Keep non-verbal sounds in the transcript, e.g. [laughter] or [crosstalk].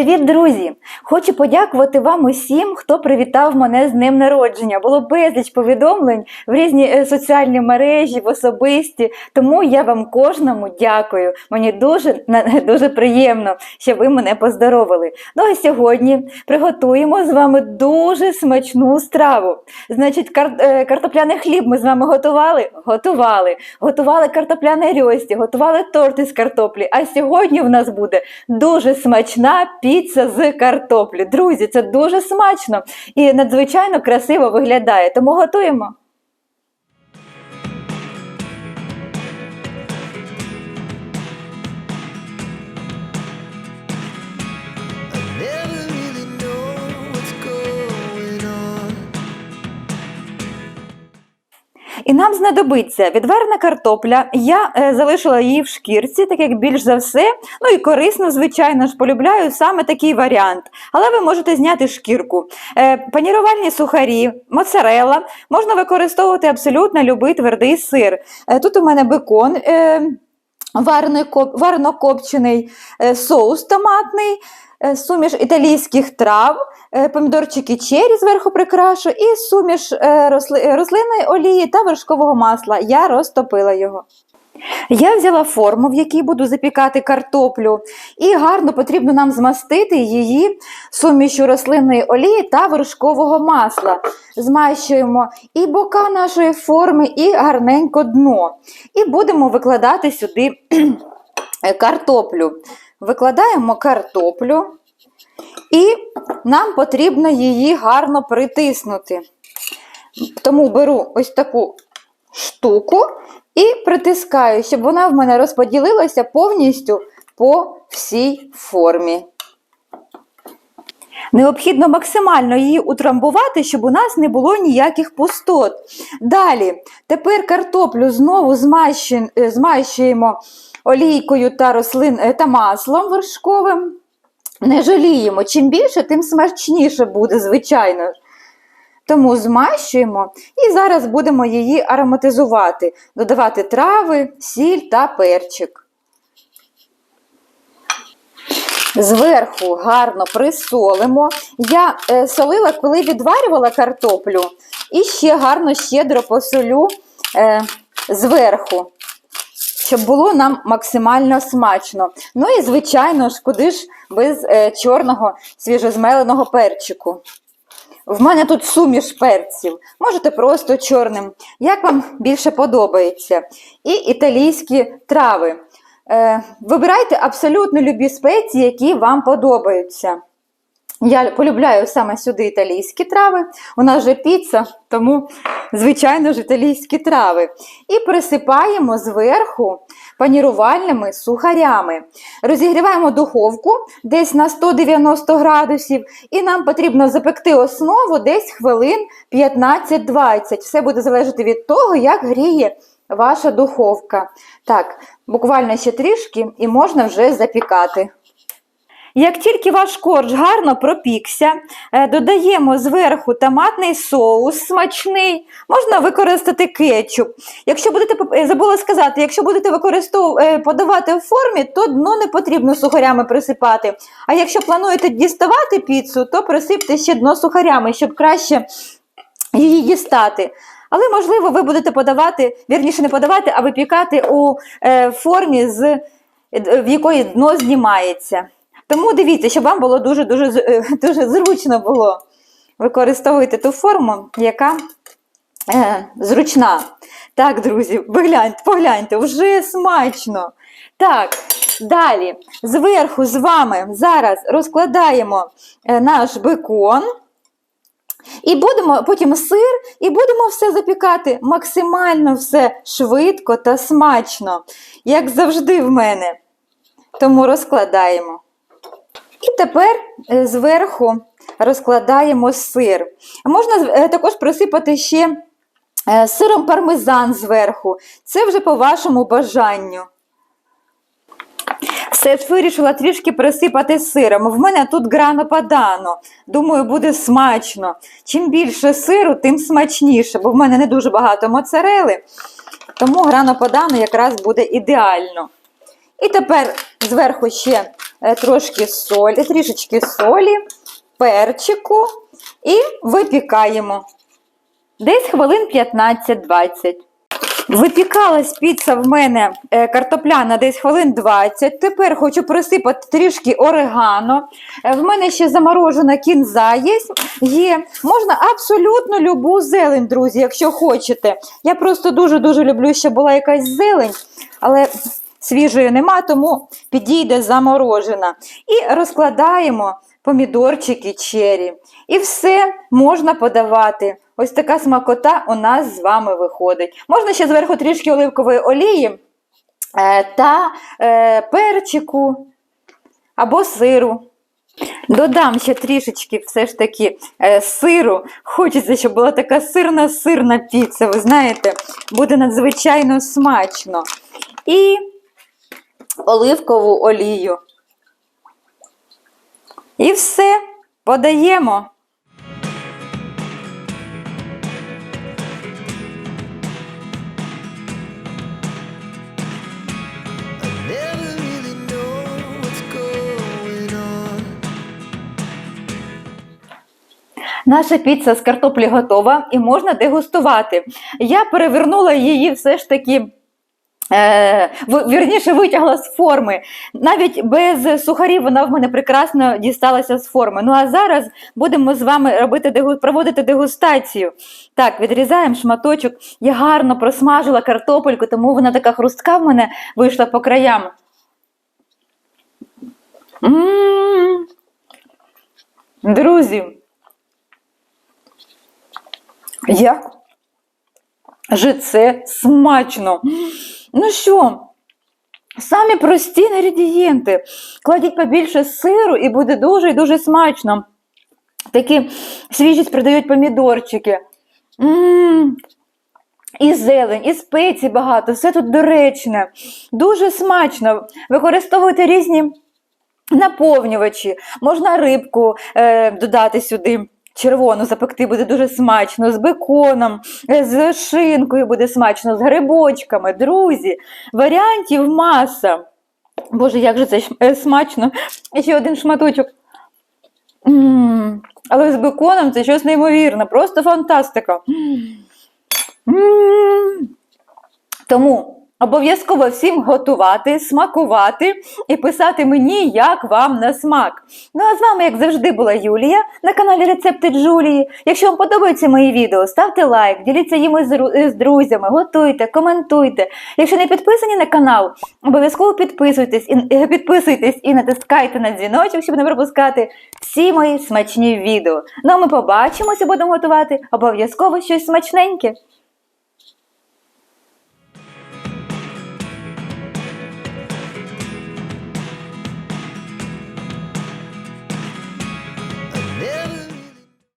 Привіт, друзі! Хочу подякувати вам усім, хто привітав мене з днем народження. Було безліч повідомлень в різні е, соціальні мережі, в особисті. Тому я вам кожному дякую. Мені дуже [laughs] дуже приємно, що ви мене поздоровили. Ну а сьогодні приготуємо з вами дуже смачну страву. Значить, кар- е, картопляний хліб ми з вами готували? Готували. Готували картопляне рьості, готували торт із картоплі. А сьогодні в нас буде дуже смачна піца з картоплі. Друзі, це дуже смачно і надзвичайно красиво виглядає. Тому готуємо. І нам знадобиться відварена картопля. Я е, залишила її в шкірці, так як більш за все. Ну і корисно, звичайно ж, полюбляю саме такий варіант. Але ви можете зняти шкірку. Е, панірувальні сухарі, моцарелла. Можна використовувати абсолютно любий твердий сир. Е, тут у мене бекон. Е, варено-копчений е, соус томатний, е, суміш італійських трав, помідорчики чері зверху прикрашу і суміш е, е, рослинної олії та вершкового масла. Я розтопила його. Я взяла форму, в якій буду запікати картоплю, і гарно потрібно нам змастити її сумішю рослинної олії та вершкового масла. Змащуємо і бока нашої форми, і гарненько дно. І будемо викладати сюди е, картоплю. Викладаємо картоплю, і нам потрібно її гарно притиснути. Тому беру ось таку штуку і притискаю, щоб вона в мене розподілилася повністю по всій формі. Необхідно максимально її утрамбувати, щоб у нас не було ніяких пустот. Далі, тепер картоплю знову е, змащуємо олійкою та, рослин, е, та маслом вершковим. Не жаліємо. Чим більше, тим смачніше буде, звичайно. Тому змащуємо і зараз будемо її ароматизувати, додавати трави, сіль та перчик. Зверху гарно присолимо. Я е, солила, коли відварювала картоплю, і ще гарно щедро посолю е, зверху, щоб було нам максимально смачно. Ну і, звичайно ж, куди ж без е, чорного свіжозмеленого перчику. В мене тут суміш перців. Можете просто чорним, як вам більше подобається. І італійські трави. Е, вибирайте абсолютно любі спеції, які вам подобаються. Я полюбляю саме сюди італійські трави. У нас же піца, тому, звичайно ж, італійські трави. І присипаємо зверху панірувальними сухарями. Розігріваємо духовку десь на 190 градусів, і нам потрібно запекти основу десь хвилин 15-20. Все буде залежати від того, як гріє ваша духовка. Так, буквально ще трішки і можна вже запікати. Як тільки ваш корж гарно пропікся, е, додаємо зверху томатний соус смачний, можна використати кетчуп. Якщо будете е, забула сказати, якщо будете е, подавати в формі, то дно не потрібно сухарями присипати. А якщо плануєте діставати піцу, то присипте ще дно сухарями, щоб краще її дістати. Але, можливо, ви будете подавати, вірніше не подавати, а випікати у формі, з, в якої дно знімається. Тому дивіться, щоб вам було дуже-дуже е, [laughs] дуже зручно було. Використовуйте ту форму, яка е, зручна. Так, друзі, погляньте, погляньте, вже смачно. Так, далі, зверху з вами зараз розкладаємо е, наш бекон. І будемо потім сир, і будемо все запікати максимально все швидко та смачно, як завжди в мене. Тому розкладаємо. І тепер е, зверху розкладаємо сир. Можна е, також присипати ще е, сиром пармезан зверху. Це вже по вашому бажанню. Все ж вирішила трішки присипати сиром. В мене тут грано падано. Думаю, буде смачно. Чим більше сиру, тим смачніше, бо в мене не дуже багато моцарели, тому грано падано якраз буде ідеально. І тепер зверху ще трошки солі, трішечки солі, перчику і випікаємо. Десь хвилин 15-20. Випікалась піца в мене е, картопляна десь хвилин 20. Тепер хочу присипати трішки орегано. Е, В мене ще заморожена кінза є. є. Можна абсолютно любу зелень, друзі, якщо хочете. Я просто дуже-дуже люблю, щоб була якась зелень, але свіжої нема, тому підійде заморожена. І розкладаємо помідорчики чері. І все можна подавати. Ось така смакота у нас з вами виходить. Можна ще зверху трішки оливкової олії е, та е, перчику або сиру. Додам ще трішечки все ж таки е, сиру. Хочеться, щоб була така сирна-сирна піца, ви знаєте, буде надзвичайно смачно. І оливкову олію. І все, подаємо. Наша піца з картоплі готова і можна дегустувати. Я перевернула її все ж таки. Е, вірніше витягла з форми. Навіть без сухарів вона в мене прекрасно дісталася з форми. Ну а зараз будемо з вами робити проводити дегустацію. Так, відрізаємо шматочок. Я гарно просмажила картопельку, тому вона така хрустка в мене вийшла по краям. Друзі, як же це смачно. Ну що, самі прості інгредієнти. Кладіть побільше сиру і буде дуже і дуже смачно. Такі свіжість придають помідорчики. М, І зелень, і спецій багато, все тут доречне. Дуже смачно. Використовуйте різні наповнювачі. Можна рибку е, додати сюди. Червону запекти буде дуже смачно, з беконом, е, з шинкою буде смачно, з грибочками. Друзі, варіантів маса. Боже, як же це е, смачно. Ще один шматочок. Але з беконом це щось неймовірне, просто фантастика. Тому обов'язково всім готувати, смакувати і писати мені, як вам на смак. Ну а з вами, як завжди, була Юлія на каналі Рецепти Джулії. Якщо вам подобаються мої відео, ставте лайк, діліться їми з друзями, готуйте, коментуйте. Якщо не підписані на канал, обов'язково підписуйтесь і е, підписуйтесь і натискайте на дзвіночок, щоб не пропускати всі мої смачні відео. Ну а ми побачимося, будемо готувати обов'язково щось смачненьке.